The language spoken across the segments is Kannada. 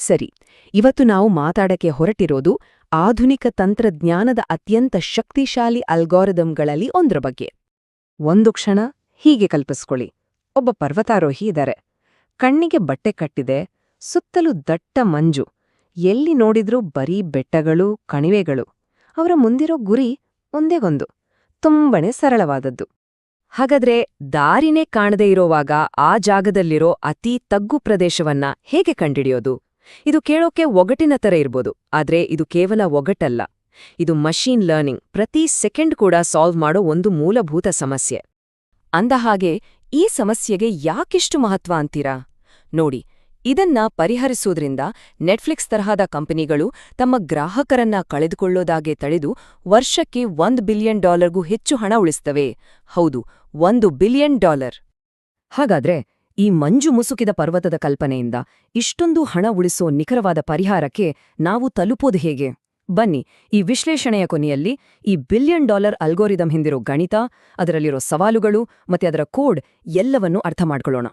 ಸರಿ, ಇವತ್ತು ನಾವು ಮಾತಾಡಕ್ಕೆ ಹೊರಟಿರೋದು ಆಧುನಿಕ ತಂತ್ರಜ್ಞಾನದ ಅತ್ಯಂತ ಶಕ್ತಿಶಾಲಿ ಅಲ್ಗಾರಿದಮ್ಗಳಲ್ಲಿ ಒಂದ್ರ ಬಗ್ಗೆ. ಒಂದು ಕ್ಷಣ ಹೀಗೆ ಕಲ್ಪಿಸ್ಕೊಳ್ಳಿ. ಒಬ್ಬ ಪರ್ವತಾರೋಹಿ ಇದ್ದಾರೆ ಕಣ್ಣಿಗೆ ಬಟ್ಟೆ ಕಟ್ಟಿದೆ, ಸುತ್ತಲೂ ದಟ್ಟ ಮಂಜು. ಎಲ್ಲಿ ನೋಡಿದ್ರೂ ಬರೀ ಬೆಟ್ಟಗಳು, ಕಣಿವೆಗಳು. ಅವರ ಮುಂದಿರೋ ಗುರಿ ಒಂದೇ ಒಂದು ತುಂಬನೇ ಸರಳವಾದದ್ದು. ಹಾಗಾದ್ರೆ ದಾರಿನೇ ಕಾಣದೇ ಇರೋವಾಗ ಆ ಜಾಗದಲ್ಲಿರೋ ಅತೀ ತಗ್ಗು ಪ್ರದೇಶವನ್ನ ಹೇಗೆ ಕಂಡಿಡಿಯೋದು? ಇದು ಕೇಳೋಕೆ ಒಗಟಿನ ತರ ಇರ್ಬೋದು, ಆದ್ರೆ ಇದು ಕೇವಲ ಒಗಟಲ್ಲ. ಇದು ಮಷೀನ್ ಲರ್ನಿಂಗ್, ಪ್ರತಿ ಸೆಕೆಂಡ್ ಕೂಡ ಸಾಲ್ವ್ ಮಾಡೋ ಒಂದು ಮೂಲಭೂತ ಸಮಸ್ಯೆ. ಅಂದಹಾಗೆ, ಈ ಸಮಸ್ಯೆಗೆ ಯಾಕಿಷ್ಟು ಮಹತ್ವ ಅಂತೀರಾ? ನೋಡಿ, ಇದನ್ನ ಪರಿಹರಿಸೋದ್ರಿಂದ ನೆಟ್ಫ್ಲಿಕ್ಸ್ ತರಹದ ಕಂಪನಿಗಳು ತಮ್ಮ ಗ್ರಾಹಕರನ್ನ ಕಳೆದುಕೊಳ್ಳೋದಾಗೆ ತಳೆದು ವರ್ಷಕ್ಕೆ ಒಂದು ಬಿಲಿಯನ್ ಡಾಲರ್ಗೂ ಹೆಚ್ಚು ಹಣ ಉಳಿಸ್ತವೆ. ಹೌದು, ಒಂದು ಬಿಲಿಯನ್ ಡಾಲರ್. ಹಾಗಾದ್ರೆ ಈ ಮಂಜು ಮುಸುಕಿದ ಪರ್ವತದ ಕಲ್ಪನೆಯಿಂದ ಇಷ್ಟೊಂದು ಹಣ ಉಳಿಸೋ ನಿಖರವಾದ ಪರಿಹಾರಕ್ಕೆ ನಾವು ತಲುಪೋದು ಹೇಗೆ? ಬನ್ನಿ, ಈ ವಿಶ್ಲೇಷಣೆಯ ಕೊನೆಯಲ್ಲಿ ಈ ಬಿಲಿಯನ್ ಡಾಲರ್ ಅಲ್ಗೋರಿದಮ್ ಹಿಂದಿರೋ ಗಣಿತ, ಅದರಲ್ಲಿರೋ ಸವಾಲುಗಳು ಮತ್ತೆ ಅದರ ಕೋಡ್ ಎಲ್ಲವನ್ನೂ ಅರ್ಥ ಮಾಡ್ಕೊಳ್ಳೋಣ.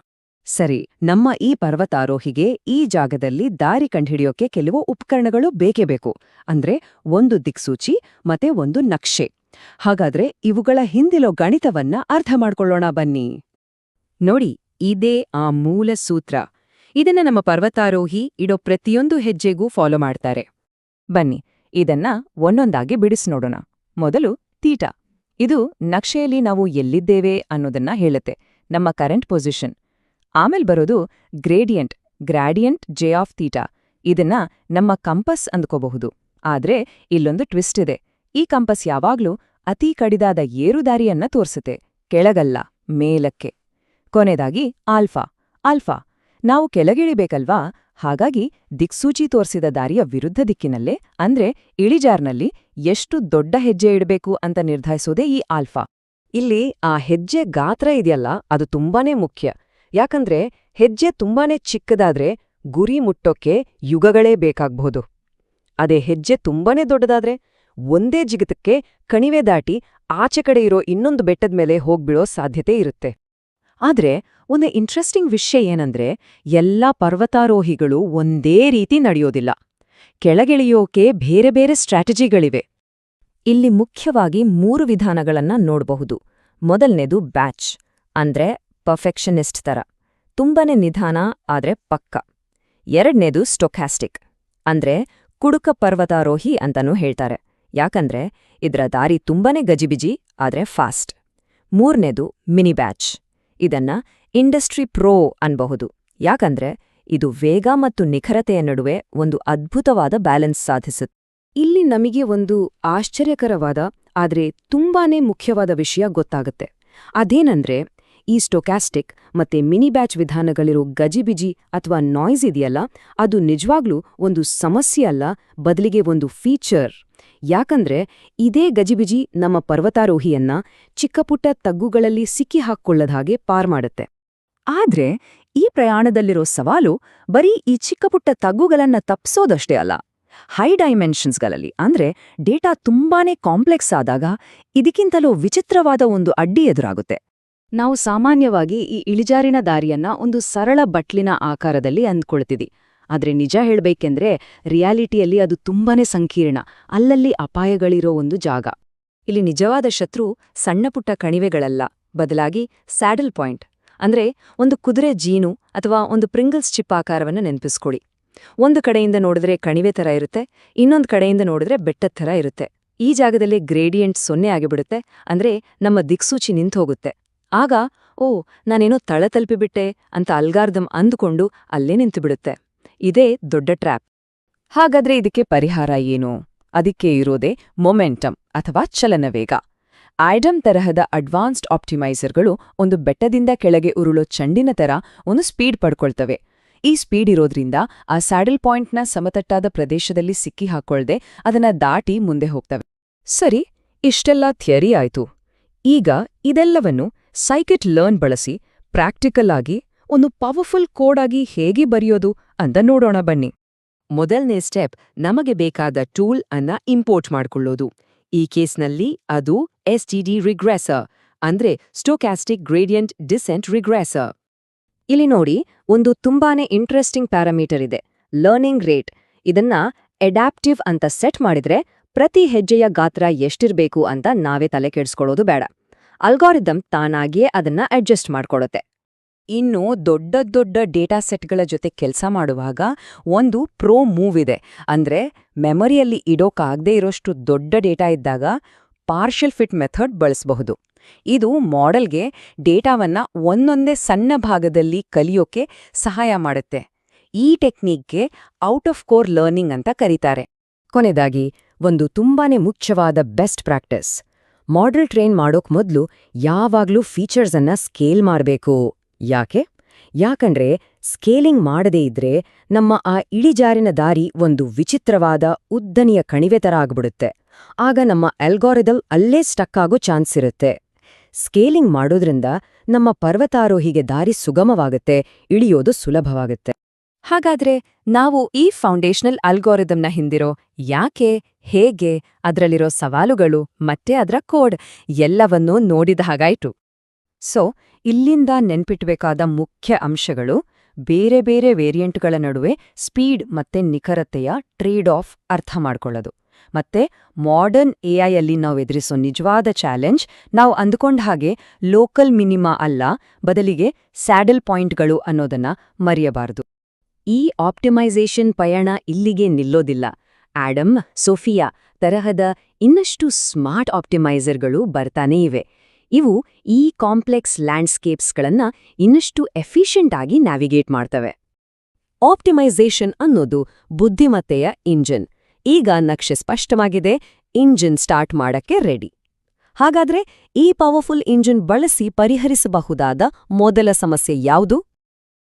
ಸರಿ, ನಮ್ಮ ಈ ಪರ್ವತಾರೋಹಿಗೆ ಈ ಜಾಗದಲ್ಲಿ ದಾರಿ ಕಂಡುಹಿಡಿಯೋಕೆ ಕೆಲವು ಉಪಕರಣಗಳು ಬೇಕೇ ಬೇಕು. ಅಂದ್ರೆ ಒಂದು ದಿಕ್ಸೂಚಿ ಮತ್ತೆ ಒಂದು ನಕ್ಷೆ. ಹಾಗಾದ್ರೆ ಇವುಗಳ ಹಿಂದಿಲೋ ಗಣಿತವನ್ನ ಅರ್ಥ ಮಾಡ್ಕೊಳ್ಳೋಣ ಬನ್ನಿ. ನೋಡಿ ಇದೇ ಆ ಮೂಲ ಸೂತ್ರ. ಇದನ್ನ ನಮ್ಮ ಪರ್ವತಾರೋಹಿ ಇಡೋ ಪ್ರತಿಯೊಂದು ಹೆಜ್ಜೆಗೂ ಫಾಲೋ ಮಾಡ್ತಾರೆ. ಬನ್ನಿ, ಇದನ್ನ ಒಂದೊಂದಾಗಿ ಬಿಡಿಸ್ನೋಡೋಣ ಮೊದಲು ತೀಟ ಇದು ನಕ್ಷೆಯಲ್ಲಿ ನಾವು ಎಲ್ಲಿದ್ದೇವೆ ಅನ್ನೋದನ್ನ ಹೇಳುತ್ತೆ, ನಮ್ಮ ಕರೆಂಟ್ ಪೊಸಿಷನ್ ಆಮೇಲೆ ಬರೋದು gradient gradient J of theta ಇದನ್ನ ನಮ್ಮ ಕಂಪಸ್ ಅಂದ್ಕೋಬಹುದು. ಆದ್ರೆ ಇಲ್ಲೊಂದು ಟ್ವಿಸ್ಟ್ ಇದೆ. ಈ ಕಂಪಸ್ ಯಾವಾಗ್ಲೂ ಅತೀ ಕಡಿದಾದ ಏರುದಾರಿಯನ್ನ ತೋರಿಸುತ್ತೆ, ಕೆಳಗಲ್ಲ, ಮೇಲಕ್ಕೆ. ಕೊನೆದಾಗಿ ಆಲ್ಫಾ. ಆಲ್ಫಾ, ನಾವು ಕೆಳಗಿಳಿಬೇಕಲ್ವಾ? ಹಾಗಾಗಿ ದಿಕ್ಸೂಚಿ ತೋರಿಸಿದ ದಾರಿಯ ವಿರುದ್ಧ ದಿಕ್ಕಿನಲ್ಲೇ, ಅಂದ್ರೆ ಇಳಿಜಾರ್ನಲ್ಲಿ ಎಷ್ಟು ದೊಡ್ಡ ಹೆಜ್ಜೆ ಇಡಬೇಕು ಅಂತ ನಿರ್ಧರಿಸೋದೇ ಈ ಆಲ್ಫಾ. ಇಲ್ಲಿ ಆ ಹೆಜ್ಜೆ ಗಾತ್ರ ಇದೆಯಲ್ಲ, ಅದು ತುಂಬಾನೇ ಮುಖ್ಯ. ಯಾಕಂದ್ರೆ ಹೆಜ್ಜೆ ತುಂಬಾನೇ ಚಿಕ್ಕದಾದ್ರೆ ಗುರಿ ಮುಟ್ಟೋಕ್ಕೆ ಯುಗಗಳೇ ಬೇಕಾಗ್ಬಹುದು ಅದೇ ಹೆಜ್ಜೆ ತುಂಬಾನೇ ದೊಡ್ಡದಾದ್ರೆ ಒಂದೇ ಜಿಗತಕ್ಕೆ ಕಣಿವೆ ದಾಟಿ ಆಚೆ ಕಡೆ ಇರೋ ಇನ್ನೊಂದು ಬೆಟ್ಟದ ಮೇಲೆ ಹೋಗ್ಬಿಡೋ ಸಾಧ್ಯತೆ ಇರುತ್ತೆ. ಆದ್ರೆ, ಒಂದು ಇಂಟ್ರೆಸ್ಟಿಂಗ್ ವಿಷಯ ಏನಂದ್ರೆ, ಎಲ್ಲಾ ಪರ್ವತಾರೋಹಿಗಳು ಒಂದೇ ರೀತಿ ನಡೆಯೋದಿಲ್ಲ. ಕೆಳಗಿಳಿಯೋಕೆ ಬೇರೆ ಬೇರೆ ಸ್ಟ್ರಾಟಜಿಗಳಿವೆ ಇಲ್ಲಿ ಮುಖ್ಯವಾಗಿ ಮೂರು ವಿಧಾನಗಳನ್ನ ನೋಡಬಹುದು. ಮೊದಲನೇದು ಬ್ಯಾಚ್ ಅಂದ್ರೆ ಪರ್ಫೆಕ್ಷನಿಸ್ಟ್ ತರ. ತುಂಬಾನೇ ನಿಧಾನ, ಆದ್ರೆ ಪಕ್ಕ. ಎರಡನೇದು ಸ್ಟೊಕ್ಯಾಸ್ಟಿಕ್ ಅಂದ್ರೆ ಕುಡುಕ ಪರ್ವತಾರೋಹಿ ಅಂತನೂ ಹೇಳ್ತಾರೆ. ಯಾಕಂದ್ರೆ, ಇದರ ದಾರಿ ತುಂಬಾನೇ ಗಜಿಬಿಜಿ, ಆದ್ರೆ ಫಾಸ್ಟ್ ಮೂರನೇದು ಮಿನಿ ಬ್ಯಾಚ್ ಇದನ್ನ ಇಂಡಸ್ಟ್ರಿ ಪ್ರೋ ಅನ್ಬಹುದು. ಯಾಕಂದ್ರೆ ಇದು ವೇಗ ಮತ್ತು ನಿಖರತೆಯ ನಡುವೆ ಒಂದು ಅದ್ಭುತವಾದ ಬ್ಯಾಲೆನ್ಸ್ ಸಾಧಿಸುತ್ತೆ ಇಲ್ಲಿ ನಮಗೆ ಒಂದು ಆಶ್ಚರ್ಯಕರವಾದ, ಆದರೆ ತುಂಬಾನೇ ಮುಖ್ಯವಾದ ವಿಷಯ ಗೊತ್ತಾಗುತ್ತೆ. ಅದೇನಂದ್ರೆ, ಈ ಸ್ಟೊಕ್ಯಾಸ್ಟಿಕ್ ಮತ್ತೆ ಮಿನಿ ಬ್ಯಾಚ್ ವಿಧಾನಗಳಿರೋ ಗಜಿಬಿಜಿ ಅಥವಾ ನಾಯ್ಸ್ ಇದೆಯಲ್ಲ, ಅದು ನಿಜವಾಗ್ಲೂ ಒಂದು ಸಮಸ್ಯೆ ಅಲ್ಲ, ಬದಲಿಗೆ ಒಂದು ಫೀಚರ್. ಯಾಕಂದ್ರೆ ಇದೇ ಗಜಿಬಿಜಿ ನಮ್ಮ ಪರ್ವತಾರೋಹಿಯನ್ನ ಚಿಕ್ಕಪುಟ್ಟ ತಗ್ಗುಗಳಲ್ಲಿ ಸಿಕ್ಕಿ ಹಾಕ್ಕೊಳ್ಳದ ಹಾಗೆ ಪಾರ್ ಮಾಡುತ್ತೆ. ಆದ್ರೆ ಈ ಪ್ರಯಾಣದಲ್ಲಿರೋ ಸವಾಲು ಬರೀ ಈ ಚಿಕ್ಕಪುಟ್ಟ ತಗ್ಗುಗಳನ್ನ ತಪ್ಸೋದಷ್ಟೇ ಅಲ್ಲ. ಹೈ ಡೈಮೆನ್ಷನ್ಸ್ಗಳಲ್ಲಿ ಅಂದ್ರೆ ಡೇಟಾ ತುಂಬಾನೇ ಕಾಂಪ್ಲೆಕ್ಸ್ ಆದಾಗ ಇದಕ್ಕಿಂತಲೂ ವಿಚಿತ್ರವಾದ ಒಂದು ಅಡ್ಡಿ ಎದುರಾಗುತ್ತೆ. ನಾವು ಸಾಮಾನ್ಯವಾಗಿ ಈ ಇಳಿಜಾರಿನ ದಾರಿಯನ್ನ ಒಂದು ಸರಳ ಬಟ್ಲಿನ ಆಕಾರದಲ್ಲಿ ಅಂದ್ಕೊಳ್ತಿದ್ದಿ ಆದ್ರೆ ನಿಜ ಹೇಳ್ಬೇಕೆಂದ್ರೆ ರಿಯಾಲಿಟಿಯಲ್ಲಿ ಅದು ತುಂಬಾನೇ ಸಂಕೀರ್ಣ, ಅಲ್ಲಲ್ಲಿ ಅಪಾಯಗಳಿರೋ ಒಂದು ಜಾಗ. ಇಲ್ಲಿ ನಿಜವಾದ ಶತ್ರು ಸಣ್ಣಪುಟ್ಟ ಕಣಿವೆಗಳಲ್ಲ, ಬದಲಾಗಿ ಸ್ಯಾಡಲ್ ಪಾಯಿಂಟ್. ಅಂದ್ರೆ ಒಂದು ಕುದುರೆ ಜೀನು ಅಥವಾ ಒಂದು ಪ್ರಿಂಗಲ್ಸ್ ಚಿಪ್ ಆಕಾರವನ್ನು ನೆನಪಿಸ್ಕೊಳ್ಳಿ. ಒಂದು ಕಡೆಯಿಂದ ನೋಡಿದ್ರೆ ಕಣಿವೆ ಥರ ಇರುತ್ತೆ, ಇನ್ನೊಂದು ಕಡೆಯಿಂದ ನೋಡಿದ್ರೆ ಬೆಟ್ಟದ ಥರ ಇರುತ್ತೆ. ಈ ಜಾಗದಲ್ಲಿ ಗ್ರೇಡಿಯಂಟ್ ಸೊನ್ನೆ ಆಗಿಬಿಡುತ್ತೆ, ಅಂದ್ರೆ ನಮ್ಮ ದಿಕ್ಸೂಚಿ ನಿಂತೋಗುತ್ತೆ ಆಗ ಓ ನಾನೇನೋ ತಳ ತಲುಪಿಬಿಟ್ಟೆ ಅಂತ ಅಲ್ಗಾರ್ದಂ ಅಂದುಕೊಂಡು ಅಲ್ಲೇ ನಿಂತುಬಿಡುತ್ತೆ. ಇದೇ ದೊಡ್ಡ ಟ್ರ್ಯಾಪ್. ಹಾಗಾದ್ರೆ ಇದಕ್ಕೆ ಪರಿಹಾರ ಏನು? ಅದಕ್ಕೆ ಇರೋದೇ ಮೊಮೆಂಟಮ್ ಅಥವಾ ಚಲನವೇಗ ಆಯ್ಡಮ್ ತರಹದ ಅಡ್ವಾನ್ಸ್ಡ್ ಆಪ್ಟಿಮೈಸರ್ಗಳು ಒಂದು ಬೆಟ್ಟದಿಂದ ಕೆಳಗೆ ಉರುಳೋ ಚಂಡಿನ ತರ ಒಂದು ಸ್ಪೀಡ್ ಪಡ್ಕೊಳ್ತವೆ. ಈ ಸ್ಪೀಡ್ ಇರೋದ್ರಿಂದ ಆ ಸ್ಯಾಡಲ್ ಪಾಯಿಂಟ್ನ ಸಮತಟ್ಟಾದ ಪ್ರದೇಶದಲ್ಲಿ ಸಿಕ್ಕಿ ಹಾಕೊಳ್ದೆ ಅದನ್ನ ದಾಟಿ ಮುಂದೆ ಹೋಗ್ತವೆ. ಸರಿ, ಇಷ್ಟೆಲ್ಲ ಥಿಯರಿ ಆಯ್ತು. ಈಗ ಇದೆಲ್ಲವನ್ನು ಸೈಕಿಟ್ ಲರ್ನ್ ಬಳಸಿ ಪ್ರಾಕ್ಟಿಕಲ್ ಆಗಿ ಒಂದು ಪವರ್ಫುಲ್ ಕೋಡ್ ಆಗಿ ಹೇಗೆ ಬರೆಯೋದು? ಅಂತ ನೋಡೋಣ ಬನ್ನಿ. ಮೊದಲನೇ ಸ್ಟೆಪ್ ನಮಗೆ ಬೇಕಾದ ಟೂಲ್ ಅನ್ನ ಇಂಪೋರ್ಟ್ ಮಾಡ್ಕೊಳ್ಳೋದು. ಈ ಕೇಸ್ನಲ್ಲಿ ಅದು ಎಸ್ ಡಿ ರಿಗ್ರೆಸರ್ ಅಂದ್ರೆ ಸ್ಟೋಕ್ಯಾಸ್ಟಿಕ್ ಗ್ರೇಡಿಯಂಟ್ ಡಿಸೆಂಟ್ ರಿಗ್ರೆಸರ್ ಇಲ್ಲಿ ನೋಡಿ, ಒಂದು ತುಂಬಾನೇ ಇಂಟ್ರೆಸ್ಟಿಂಗ್ ಪ್ಯಾರಾಮೀಟರ್ ಇದೆ. ಲರ್ನಿಂಗ್ ರೇಟ್ ಇದನ್ನ ಎಡಾಪ್ಟಿವ್ ಅಂತ ಸೆಟ್ ಮಾಡಿದ್ರೆ ಪ್ರತಿ ಹೆಜ್ಜೆಯ ಗಾತ್ರ ಎಷ್ಟಿರಬೇಕು ಅಂತ ನಾವೇ ತಲೆ ಕೆಡಿಸ್ಕೊಳ್ಳೋದು ಬೇಡ. ಅಲ್ಗಾರಿದಮ್ ತಾನಾಗಿಯೇ ಅದನ್ನ ಅಡ್ಜಸ್ಟ್ ಮಾಡ್ಕೊಡುತ್ತೆ. ಇನ್ನು ದೊಡ್ಡ ದೊಡ್ಡ ಡೇಟಾ ಸೆಟ್ಗಳ ಜೊತೆ ಕೆಲಸ ಮಾಡುವಾಗ ಒಂದು ಪ್ರೋ ಮೂವ್ ಇದೆ. ಅಂದ್ರೆ ಮೆಮೊರಿಯಲ್ಲಿ ಇಡೋಕಾಗದೇ ಇರೋಷ್ಟು ದೊಡ್ಡ ಡೇಟಾ ಇದ್ದಾಗ ಪಾರ್ಷಲ್ ಫಿಟ್ ಮೆಥಡ್ ಬಳಸಬಹುದು. ಇದು ಮಾಡೆಲ್ಗೆ ಡೇಟಾವನ್ನ ಒಂದೊಂದೇ ಸಣ್ಣ ಭಾಗದಲ್ಲಿ ಕಲಿಯೋಕೆ ಸಹಾಯ ಮಾಡುತ್ತೆ. ಈ ಟೆಕ್ನಿಕ್ಗೆ ಔಟ್ ಆಫ್ ಕೋರ್ ಲರ್ನಿಂಗ್ ಅಂತ ಕರೀತಾರೆ. ಕೊನೆದಾಗಿ ಒಂದು ತುಂಬಾನೇ ಮುಖ್ಯವಾದ ಬೆಸ್ಟ್ ಪ್ರಾಕ್ಟೀಸ್. ಮಾಡೆಲ್ ಟ್ರೈನ್ ಮಾಡೋಕ್ ಮೊದಲು ಯಾವಾಗ್ಲೂ ಫೀಚರ್ಸ್ ಅನ್ನ ಸ್ಕೇಲ್ ಮಾಡಬೇಕು. ಯಾಕೆ? ಯಾಕಂದ್ರೆ ಸ್ಕೇಲಿಂಗ್ ಮಾಡದೇ ಇದ್ರೆ ನಮ್ಮ ಆ ಇಳಿಜಾರಿನ ದಾರಿ ಒಂದು ವಿಚಿತ್ರವಾದ ಉದ್ದನೆಯ ಕಣಿವೆ ತರ ಆಗ್ಬಿಡುತ್ತೆ. ಆಗ ನಮ್ಮ ಅಲ್ಗಾರಿದಲ್ ಅಲ್ಲೇ ಸ್ಟಕ್ ಆಗೋ ಚಾನ್ಸ್ ಇರುತ್ತೆ. ಸ್ಕೇಲಿಂಗ್ ಮಾಡೋದ್ರಿಂದ ನಮ್ಮ ಪರ್ವತಾರೋಹಿಗೆ ದಾರಿ ಸುಗಮವಾಗುತ್ತೆ, ಇಳಿಯೋದು ಸುಲಭವಾಗುತ್ತೆ. ಹಾಗಾದ್ರೆ ನಾವು ಈ ಫೌಂಡೇಶನಲ್ ಅಲ್ಗೋರಿದಮ್ನ ಹಿಂದಿರೋ ಯಾಕೆ, ಹೇಗೆ, ಅದರಲ್ಲಿರೋ ಸವಾಲುಗಳು ಮತ್ತೆ ಅದರ ಕೋಡ್ ಎಲ್ಲವನ್ನೂ ನೋಡಿದ ಹಾಗಾಯ್ತು. ಸೊ ಇಲ್ಲಿಂದ ನೆನ್ಪಿಟ್ಬೇಕಾದ ಮುಖ್ಯ ಅಂಶಗಳು ಬೇರೆ ಬೇರೆ ವೇರಿಯಂಟ್ಗಳ ನಡುವೆ ಸ್ಪೀಡ್ ಮತ್ತೆ ನಿಖರತೆಯ ಟ್ರೇಡ್ ಆಫ್ ಅರ್ಥ ಮಾಡ್ಕೊಳ್ಳೋದು. ಮತ್ತೆ ಮಾಡರ್ನ್ ಎಐಯಲ್ಲಿ ನಾವು ಎದುರಿಸೋ ನಿಜವಾದ ಚಾಲೆಂಜ್ ನಾವು ಅಂದ್ಕೊಂಡ ಹಾಗೆ ಲೋಕಲ್ ಮಿನಿಮಾ ಅಲ್ಲ, ಬದಲಿಗೆ ಸ್ಯಾಡಲ್ ಪಾಯಿಂಟ್ಗಳು ಅನ್ನೋದನ್ನ ಮರೆಯಬಾರದು. ಈ ಆಪ್ಟಿಮೈಸೇಷನ್ ಪಯಣ ಇಲ್ಲಿಗೆ ನಿಲ್ಲೋದಿಲ್ಲ. ಆಡಮ್ ಸೋಫಿಯಾ ತರಹದ ಇನ್ನಷ್ಟು ಸ್ಮಾರ್ಟ್ ಆಪ್ಟಿಮೈಸರ್ಗಳು ಬರ್ತಾನೇ ಇವೆ. ಇವು ಈ ಕಾಂಪ್ಲೆಕ್ಸ್ ಲ್ಯಾಂಡ್ಸ್ಕೇಪ್ಸ್ಗಳನ್ನ ಇನ್ನಷ್ಟು ಎಫಿಷಿಯಂಟ್ ಆಗಿ ನ್ಯಾವಿಗೇಟ್ ಮಾಡ್ತವೆ. ಆಪ್ಟಿಮೈಸೇಷನ್ ಅನ್ನೋದು ಬುದ್ಧಿಮತ್ತೆಯ ಇಂಜಿನ್. ಈಗ ನಕ್ಷೆ ಸ್ಪಷ್ಟವಾಗಿದೆ, ಇಂಜಿನ್ ಸ್ಟಾರ್ಟ್ ಮಾಡಕ್ಕೆ ರೆಡಿ. ಹಾಗಾದ್ರೆ ಈ ಪವರ್ಫುಲ್ ಇಂಜಿನ್ ಬಳಸಿ ಪರಿಹರಿಸಬಹುದಾದ ಮೊದಲ ಸಮಸ್ಯೆ ಯಾವುದು?